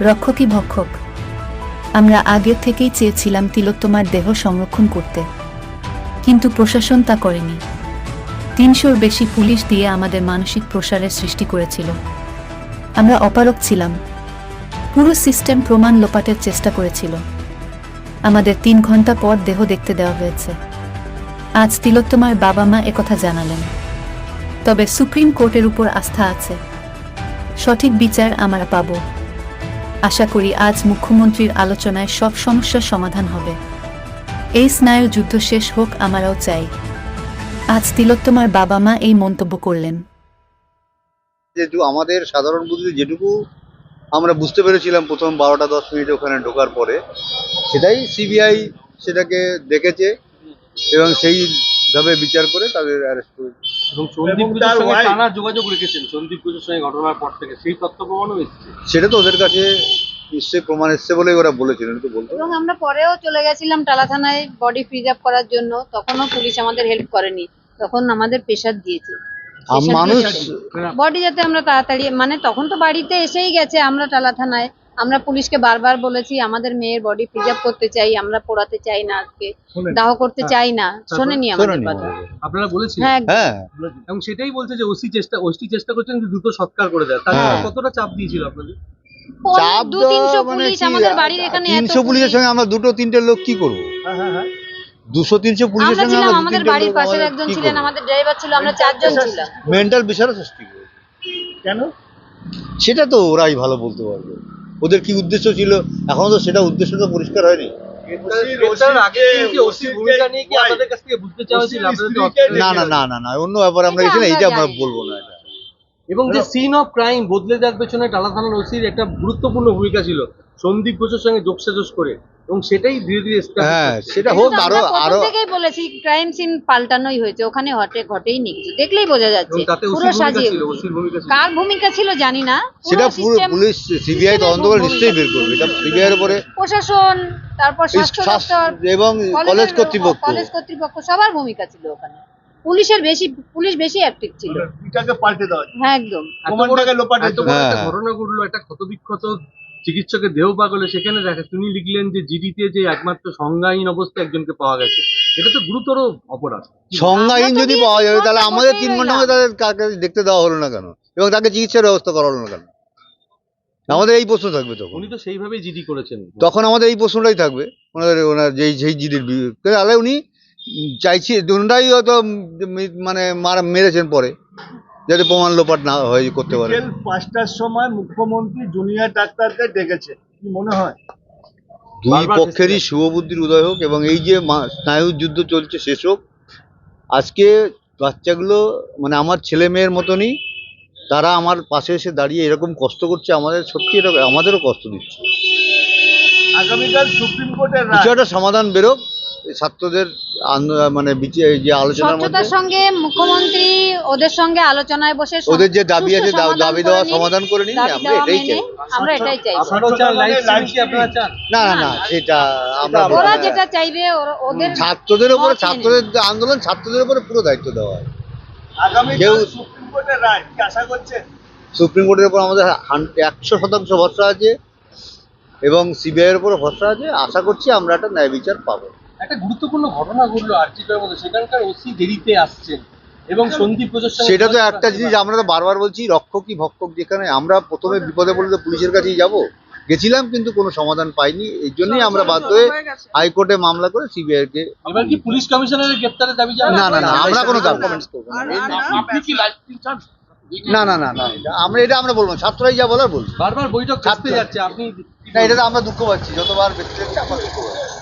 রক্ষকই ভক্ষক। আমরা আগে থেকেই চেয়েছিলাম তিলোত্তমার দেহ সংরক্ষণ করতে। কিন্তু প্রশাসন তা করেনি। তিনশোর বেশি পুলিশ দিয়ে আমাদের মানসিক প্রসারের সৃষ্টি করেছিল। আমরা অপারক ছিলাম। পুরো সিস্টেম প্রমাণ লোপাটের চেষ্টা করেছিল। আমাদের তিন ঘণ্টা পর দেহ দেখতে দেওয়া হয়েছে। আজ তিলোত্তমার বাবা মা একথা জানালেন। তবে সুপ্রিম কোর্টের উপর আস্থা আছে। সঠিক বিচার আমরা পাব। আশা করি আজ মুখ্যমন্ত্রীর আলোচনায় সব সমস্যার সমাধান হবে। এই স্নায়ু যুদ্ধ শেষ হোক, আমরাও চাই। আজ তিলোত্তমার বাবা মা এই মন্তব্য করলেন। যেহেতু আমাদের সাধারণ বুদ্ধিতে যেটুকু আমরা বুঝতে পেরেছিলাম প্রথম বারোটা দশ মিনিট ওখানে ঢোকার পরে, সেটাই সিবিআই সেটাকে দেখেছে এবং সেইভাবে বিচার করে তাদের অ্যারেস্ট করেছে। এবং সন্দীপ ঘোষের সঙ্গে টানা যোগাযোগ রেখেছেন। সন্দীপ ঘোষের সঙ্গে ঘটনার পর থেকে। সেই তথ্য প্রমাণও এসেছে। সেটা তো ওদের কাছে নিশ্চয়ই প্রমাণ এসছে বলেই ওরা বলেছিলেন তো বলতো এবং আমরা পরেও চলে গেছিলাম টালা থানায় বডি প্রিজার্ভ করার জন্য। তখনও পুলিশ আমাদের হেল্প করেনি। তখন আমাদের প্রেশার দিয়েছে। মানুষ বডি যাতে আমরা তাড়াতাড়ি মানে তখন তো বাড়িতে এসেই গেছে আমরা টালা থানায়। আমরা পুলিশকে বারবার বলেছি আমাদের মেয়ের বডি প্রিজার্ভ করতে চাই আমরা পোড়াতে চাই না আজকে। দাহ করতে চাই না। শোনেনি আমাদের কথা। আপনারা বলেছেন হ্যাঁ হ্যাঁ। এবং সেটাই বলছে যে ওসি চেষ্টা ওসি চেষ্টা করছেন যে দ্রুত সৎকার করে দেয় তাহলে হ্যাঁ। কতটা চাপ দিয়েছিল আপনাদের? চাপ দু তিনশো মানে পুলিশ আমাদের বাড়ির এখানে তিনশো পুলিশের সঙ্গে আমরা দুটো তিনটে লোক কি করব? দুশো তিনশো পুলিশের সঙ্গে আমরা আমাদের বাড়ির পাশের একজন ছিলেন আমাদের ড্রাইভার ছিল আমরা চারজন ছিলাম। মেন্টাল বিচারও সৃষ্টি কেন? সেটা তো ওরাই ভালো বলতে পারবে। ওদের কি উদ্দেশ্য ছিল? এখনও তো সেটা উদ্দেশ্য তো পরিষ্কার হয়নি। না না না না না অন্য ব্যাপারে আমরা এটা গেছি না এইটা আমরা বলব না এটা। এবং যে সিন অফ ক্রাইম বদলে যাওয়ার পেছনে টালা থানার ওসির একটা গুরুত্বপূর্ণ ভূমিকা ছিল। সন্দীপ ঘোষের সঙ্গে যোগসাযোগ করে। এবং সেটাই ধীরে ধীরে হ্যাঁ সেটা হোক আরও আরও থেকেই বলেছি ক্রাইম সিন পাল্টানোই হয়েছে ওখানে হটে ঘটেই নি কিছু। দেখলেই বোঝা যাচ্ছে। এবং পুরো ভূমিকা সাজিয়ে ছিল ওসির ভূমিকা ছিল। কার ভূমিকা ছিল জানি না। সেটা পুরো পুলিশ সিবিআই তদন্ত করে নিশ্চয়ই বের করবে। এটা সিবিআই এর উপরে প্রশাসন তারপর স্বাস্থ্য দপ্তর এবং কলেজ কর্তৃপক্ষ। কলেজ কর্তৃপক্ষ সবার ভূমিকা ছিল ওখানে। পুলিশের বেশি পুলিশ বেশি অ্যাক্টিভ ছিল। এটাকে পাল্টে দেওয়া হ্যাঁ একদম। হ্যাঁ। ঘটনা ঘটলো একটা ক্ষতবিক্ষত চিকিৎসকের দেহ পাগলে সেখানে দেখা তিনি লিখলেন যে জিডিতে যে একমাত্র সংজ্ঞাহীন অবস্থায় একজনকে পাওয়া গেছে এটা তো গুরুতর অপরাধ। সংজ্ঞাহীন যদি পাওয়া যাবে তাহলে আমাদের তিন ঘণ্টা তাদের কাকে দেখতে দেওয়া হলো না কেন? এবং তাকে চিকিৎসার ব্যবস্থা করা হলো না কেন? আমাদের এই প্রশ্ন থাকবে তখন। উনি তো সেইভাবেই জিডি করেছেন। তখন আমাদের এই প্রশ্নটাই থাকবে ওনাদের ওনার যেই যেই জিডির বি- তাহলে উনি চাইছি ওনারাই হয়তো মানে মারা মেরেছেন পরে। যাতে প্রমাণ লোপাট না হয় করতে পারে। পাঁচটার সময় মুখ্যমন্ত্রী জুনিয়র ডাক্তারদের ডেকেছে। কি মনে হয়? দুই পক্ষেরই শুভবুদ্ধির উদয় হোক এবং এই যে মা- স্নায়ুর যুদ্ধ চলছে শেষ হোক। আজকে বাচ্চাগুলো মানে আমার ছেলে মেয়ের মতনই তারা আমার পাশে এসে দাঁড়িয়ে এরকম কষ্ট করছে আমাদের সত্যি এটা আমাদেরও কষ্ট দিচ্ছে। আগামীকাল সুপ্রিম কোর্টের কিছু একটা সমাধান বেরোক এই ছাত্রদের মানে যে আলোচনার মধ্যে? সঙ্গে মুখ্যমন্ত্রী ওদের সঙ্গে আলোচনায় বসে ওদের যে দাবি আছে সমাধান দাবি করে দেওয়া সমাধান করে নিন আমরা এটাই চাই। আমরা এটাই চাই। না না সেটা আমরা ওরা যেটা চাইবে ওদের ছাত্রদের উপরে ছাত্রদের আন্দোলন ছাত্রদের উপরে পুরো দায়িত্ব দেওয়া হয়। কেউ- সুপ্রিম কোর্টের রায় কি আশা করছেন? সুপ্রিম কোর্টের উপর আমাদের একশো শতাংশ ভরসা আছে এবং সিবিআই এর উপর ভরসা আছে। আশা করছি আমরা একটা ন্যায় বিচার পাবো। একটা গুরুত্বপূর্ণ ঘটনা ঘটলো মধ্যে। সেখানকার ওসি দেরিতে আসছেন এবং সন্দীপ ঘোষের সেটা তো একটা জিনিস আমরা তো বারবার বলছি রক্ষকই ভক্ষক যেখানে আমরা প্রথমে বিপদে পড়লে তো পুলিশের কাছেই যাব। গেছিলাম কিন্তু কোনো সমাধান পাইনি এই জন্যই আমরা বাধ্য হয়ে হাইকোর্টে মামলা করে সিবিআই কে এবার কি পুলিশ কমিশনারের গ্রেপ্তারের দাবি না না না আমরা কোনো কমেন্টস করব না। আপনি কি লাইভ চান? না না না আমরা এটা আমরা বলব না। ছাত্ররাই যা বলার বলব। বারবার বৈঠক ছাত্র- যাচ্ছে আপনি না এটা তো আমরা দুঃখ পাচ্ছি যতবার ব্যক্তি যাচ্ছে আমরা দুঃখ পাচ্ছি।